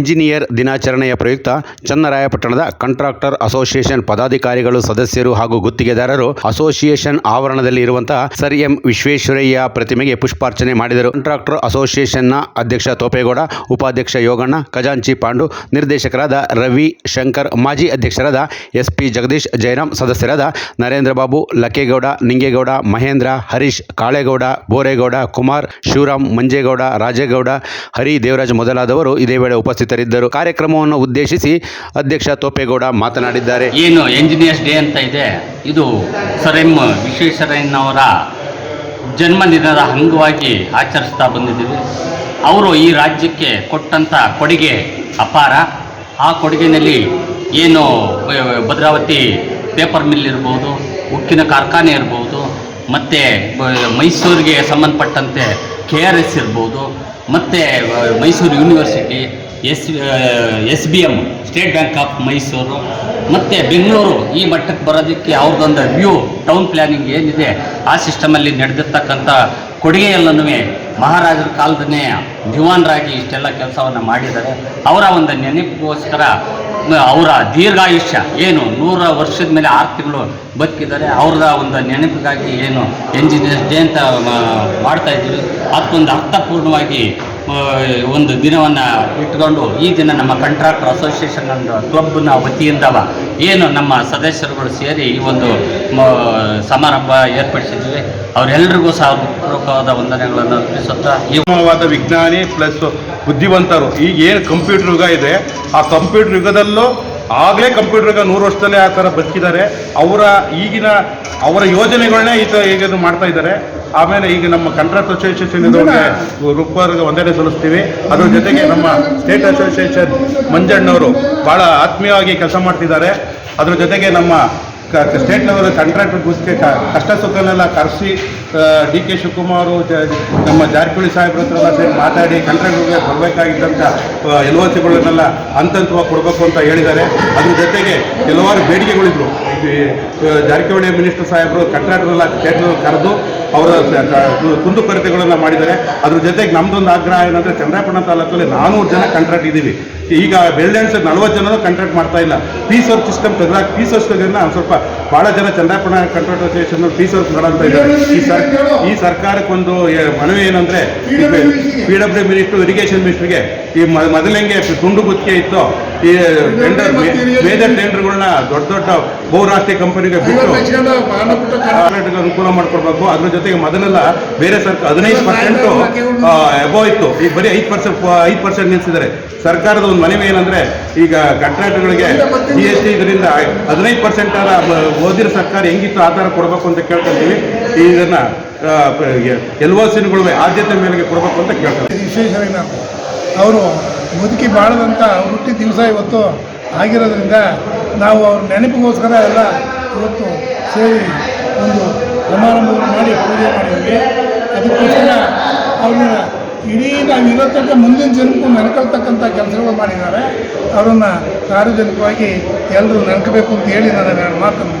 Engineer ದಿನಾಚರಣೆಯ ಪ್ರಯುಕ್ತ ಚನ್ನರಾಯಪಟ್ಟಣದ contractor association ಪದಾಧಿಕಾರಿಗಳು, ಸದಸ್ಯರು ಹಾಗೂ ಗುತ್ತಿಗೆದಾರರು ಅಸೋಸಿಯೇಷನ್ ಆವರಣದಲ್ಲಿ ಇರುವಂತಹ ಸರ್ ಎಂ ವಿಶ್ವೇಶ್ವರಯ್ಯ ಪ್ರತಿಮೆಗೆ ಪುಷ್ಪಾರ್ಚನೆ ಮಾಡಿದರು. ಕಾಂಟ್ರಾಕ್ಟರ್ ಅಸೋಸಿಯೇಷನ್ನ ಅಧ್ಯಕ್ಷ ತೋಪೇಗೌಡ, ಉಪಾಧ್ಯಕ್ಷ ಯೋಗಣ್ಣ, ಖಜಾಂಚಿ ಪಾಂಡು, ನಿರ್ದೇಶಕರಾದ ರವಿ ಶಂಕರ್, ಮಾಜಿ ಅಧ್ಯಕ್ಷರಾದ ಎಸ್ ಪಿ ಜಗದೀಶ್ ಜಯರಾಮ್ ಸದಸ್ಯರಾದ ನರೇಂದ್ರ ಬಾಬು ಲಕ್ಕೇಗೌಡ, ನಿಂಗೇಗೌಡ, ಮಹೇಂದ್ರ, ಹರೀಶ್ ಕಾಳೇಗೌಡ, ಬೋರೇಗೌಡ, ಕುಮಾರ್, ಶಿವರಾಮ್ ಮಂಜೇಗೌಡ, ರಾಜೇಗೌಡ, ಹರಿ ದೇವರಾಜ್ ಮೊದಲಾದವರು ಇದೇ ವೇಳೆ ಉಪಸ್ಥಿತರಿದ್ದರು ಕಾರ್ಯಕ್ರಮವನ್ನು ಉದ್ದೇಶಿಸಿ ಅಧ್ಯಕ್ಷ ತೋಪೇಗೌಡ ಮಾತನಾಡಿದ್ದಾರೆ. ಏನು ಎಂಜಿನಿಯರ್ಸ್ ಡೇ ಅಂತ ಇದೆ. ಇದು ಸರ್ ಎಂ ವಿಶ್ವೇಶ್ವರಯ್ಯನವರ ಜನ್ಮದಿನದ ಅಂಗವಾಗಿ ಆಚರಿಸ್ತಾ ಬಂದಿದ್ದೀವಿ. ಅವರು ಈ ರಾಜ್ಯಕ್ಕೆ ಕೊಟ್ಟಂಥ ಕೊಡುಗೆ ಅಪಾರ. ಆ ಕೊಡುಗೆನಲ್ಲಿ ಏನು ಭದ್ರಾವತಿ ಪೇಪರ್ ಮಿಲ್ ಇರ್ಬೋದು, ಉಕ್ಕಿನ ಕಾರ್ಖಾನೆ ಇರ್ಬೋದು, ಮತ್ತು ಮೈಸೂರಿಗೆ ಸಂಬಂಧಪಟ್ಟಂತೆ ಕೆ ಆರ್ ಎಸ್ ಇರ್ಬೋದು, ಮತ್ತು Mysuru university S S B M state bank of Mysuru, ಮತ್ತು ಬೆಂಗಳೂರು ಈ ಮಟ್ಟಕ್ಕೆ ಬರೋದಕ್ಕೆ ಅವ್ರದ್ದೊಂದು ವ್ಯೂ, ಟೌನ್ ಪ್ಲ್ಯಾನಿಂಗ್ ಏನಿದೆ, ಆ ಸಿಸ್ಟಮಲ್ಲಿ ನಡೆದಿರ್ತಕ್ಕಂಥ ಕೊಡುಗೆಯಲ್ಲೂ ಮಹಾರಾಜರ ಕಾಲದನ್ನೇ ದಿವಾನರಾಗಿ ಇಷ್ಟೆಲ್ಲ ಕೆಲಸವನ್ನು ಮಾಡಿದ್ದಾರೆ. ಅವರ ಒಂದು ನೆನಪಿಗೋಸ್ಕರ ಅವರ ದೀರ್ಘಾಯುಷ್ಯ ಏನು, ನೂರ ವರ್ಷದ ಮೇಲೆ ಆರು ತಿಂಗಳು ಬದುಕಿದ್ದಾರೆ. ಅವ್ರದ ಒಂದು ನೆನಪಿಗಾಗಿ ಏನು ಎಂಜಿನಿಯರ್ಸ್ ಡೇ ಅಂತ ಮಾಡ್ತಾಯಿದ್ದೀವಿ ಅದಕ್ಕೊಂದು ಅರ್ಥಪೂರ್ಣವಾಗಿ ಒಂದು ದಿನವನ್ನು ಇಟ್ಕೊಂಡು ಈ ದಿನ ನಮ್ಮ ಕಂಟ್ರಾಕ್ಟರ್ ಅಸೋಸಿಯೇಷನ್ ಕ್ಲಬ್ನ ವತಿಯಿಂದ ಏನು ನಮ್ಮ ಸದಸ್ಯರುಗಳು ಸೇರಿ ಈ ಒಂದು ಸಮಾರಂಭ ಏರ್ಪಡಿಸಿದ್ವಿ. ಅವರೆಲ್ಲರಿಗೂ ಸಹ ಪೂರ್ವಕವಾದ ವಂದನೆಗಳನ್ನು ಅರ್ಪಿಸುತ್ತಾ ಉತ್ತಮವಾದ ವಿಜ್ಞಾನಿ ಪ್ಲಸ್ ಬುದ್ಧಿವಂತರು. ಈಗ ಏನು ಕಂಪ್ಯೂಟರ್ ಯುಗ ಇದೆ, ಆ ಕಂಪ್ಯೂಟರ್ ಯುಗದಲ್ಲೂ ಆಗಲೇ ಕಂಪ್ಯೂಟರ್ ಯುಗ ನೂರು ವರ್ಷದಲ್ಲೇ ಆ ಥರ ಬದುಕಿದ್ದಾರೆ. ಅವರ ಈಗಿನ, ಅವರ ಯೋಜನೆಗಳನ್ನೇ ಈ ಥರ ಹೇಗೆ ಮಾಡ್ತಾ ಇದ್ದಾರೆ. ಆಮೇಲೆ ಈಗ ನಮ್ಮ ಕಂಟ್ರಾಕ್ಟ್ ಅಸೋಸಿಯೇಷನ್ ಇದಕ್ಕೆ ರೂಪರ್ಗೆ ಒಂದೆಡೆ ಸಲ್ಲಿಸ್ತೀವಿ. ಅದ್ರ ಜೊತೆಗೆ ನಮ್ಮ ಸ್ಟೇಟ್ ಅಸೋಸಿಯೇಷನ್ ಮಂಜಣ್ಣವರು ಭಾಳ ಆತ್ಮೀಯವಾಗಿ ಕೆಲಸ ಮಾಡ್ತಿದ್ದಾರೆ. ಅದ್ರ ಜೊತೆಗೆ ನಮ್ಮ ಸ್ಟೇಟ್ ಲೆವೆಲ್ ಕಷ್ಟ ಸುಖನೆಲ್ಲ ಕರೆಸಿ ಡಿ ಕೆ ಶಿವಕುಮಾರ್ ನಮ್ಮ ಜಾರಕಿಹೊಳಿ ಸಾಹೇಬ್ರ ಹತ್ರ ಸೇರಿ ಮಾತಾಡಿ ಕಂಟ್ರಾಕ್ಟರ್ಗೆ ಬರಬೇಕಾಗಿದ್ದಂಥ ಎಲ್ ಹಂತಂತವಾಗಿ ಕೊಡಬೇಕು ಅಂತ ಹೇಳಿದ್ದಾರೆ. ಅದ್ರ ಜೊತೆಗೆ ಕೆಲವಾರು ಬೇಡಿಕೆಗಳಿದ್ರು. ಜಾರಕಿಹೊಳಿ ಮಿನಿಸ್ಟರ್ ಸಾಹೇಬರು ಕಂಟ್ರಾಕ್ಟರ್ನೆಲ್ಲ ಥಿಯೇಟ್ರ್ ಕರೆದು ಅವರ ಕುಂದುಕೊರತೆಗಳನ್ನು ಮಾಡಿದ್ದಾರೆ. ಅದ್ರ ಜೊತೆಗೆ ನಮ್ಮದೊಂದು ಆಗ್ರಹ ಏನಂದರೆ, ಚಂದ್ರಾಪಟ್ಟಣ ತಾಲೂಕಲ್ಲಿ ನಾನ್ನೂರು ಜನ ಕಂಟ್ರಾಕ್ಟ್ ಇದ್ದೀವಿ. ಈಗ ಬೆಲ್ಡೆನ್ಸ್ ನಲ್ವತ್ತು ಜನನೂ ಕಂಟ್ರಾಕ್ಟ್ ಮಾಡ್ತಾ ಇಲ್ಲ. ಪೀಸ್ ವರ್ಕ್ ಸಿಸ್ಟಮ್ ತೆಗೆದಾಗ ಪೀಸ್ ವರ್ಕ್ ಸ್ವಲ್ಪ ಭಾಳ ಜನ ಚಂದ್ರಾಪಣ ಕಂಟ್ರಾಕ್ಟ್ ಅಸೋಸಿಯೇಷನ್ ಪೀಸ್ ವರ್ಕ್ ಮಾಡೋಂಥ ಇದ್ದಾರೆ. ಈ ಈ ಸರ್ಕಾರಕ್ಕೊಂದು ಮನವಿ ಏನಂದ್ರೆ ಪಿ ಡಬ್ಲ್ಯೂ ಮಿನಿಸ್ಟರ್ ಇರಿಗೇಷನ್ ಮಿನಿಸ್ಟರ್ಗೆ ಈ ಮೊದಲಂಗೆ ತುಂಡು ಗುತ್ತಿಗೆ ಇತ್ತು. ಈ ಟೆಂಡರ್ ಮೇಜರ್ ಟೆಂಡರ್ಗಳನ್ನ ದೊಡ್ಡ ದೊಡ್ಡ ಬಹುರಾಷ್ಟ್ರೀಯ ಕಂಪನಿಗೆ ಬಿಟ್ಟು ಕಾರ್ಮಿಕರಿಗೆ ಅನುಕೂಲ ಮಾಡ್ಕೊಡ್ಬೇಕು. ಅದ್ರ ಜೊತೆಗೆ ಮೊದಲೆಲ್ಲ ಬೇರೆ ಸರ್ಕಾರ ಹದಿನೈದು ಪರ್ಸೆಂಟು ಅಬೋ ಇತ್ತು. ಈಗ ಬರೀ ಐದು ಪರ್ಸೆಂಟ್ ಐದು ಪರ್ಸೆಂಟ್ ನಿಲ್ಲಿಸಿದ್ದಾರೆ ಸರ್ಕಾರದ ಒಂದು ಮನವಿ ಏನಂದ್ರೆ ಈಗ ಕಾಂಟ್ರಾಕ್ಟ್ಗಳಿಗೆ ಜಿ ಎಸ್ ಟಿ ಇದರಿಂದ ಹದಿನೈದು ಪರ್ಸೆಂಟ್ ಓದಿರೋ ಸರ್ಕಾರ ಹೆಂಗಿತ್ತು ಆಧಾರ ಥರ ಕೊಡಬೇಕು ಅಂತ ಕೇಳ್ಕೊಂತೀವಿ. ಇದನ್ನ ಎಲ್ ಒ ಆದ್ಯತೆ ಮೇಲೆ ಕೊಡಬೇಕು ಅಂತ ಕೇಳ್ಕೊಂತೀವಿ ವಿಶ್ವೇಶ್ವರಯ್ಯನ ಅವರು ಮುದುಕಿ ಬಾಳದಂಥ ಹುಟ್ಟಿ ದಿವಸ ಇವತ್ತು ಆಗಿರೋದ್ರಿಂದ ನಾವು ಅವ್ರ ನೆನಪಿಗೋಸ್ಕರ ಎಲ್ಲ ಇವತ್ತು ಸೇರಿ ಒಂದು ಸಮಾರಂಭವನ್ನು ಮಾಡಿ ಪೂಜೆ ಮಾಡಿದ್ವಿ. ಅದಕ್ಕೋಸ್ಕರ ಅವ್ರನ್ನ ಇಡೀ ನಾವು ಇರೋತಕ್ಕ ಮುಂದಿನ ಜನಕ್ಕೂ ನೆನ್ಕೊಳ್ತಕ್ಕಂಥ ಕೆಲಸಗಳು ಮಾಡಿದ್ದಾರೆ. ಅವರನ್ನು ಸಾರ್ವಜನಿಕವಾಗಿ ಎಲ್ಲರೂ ನೆನಕಬೇಕು ಅಂತ ಹೇಳಿ ನಾನು ಮಾತನ್ನು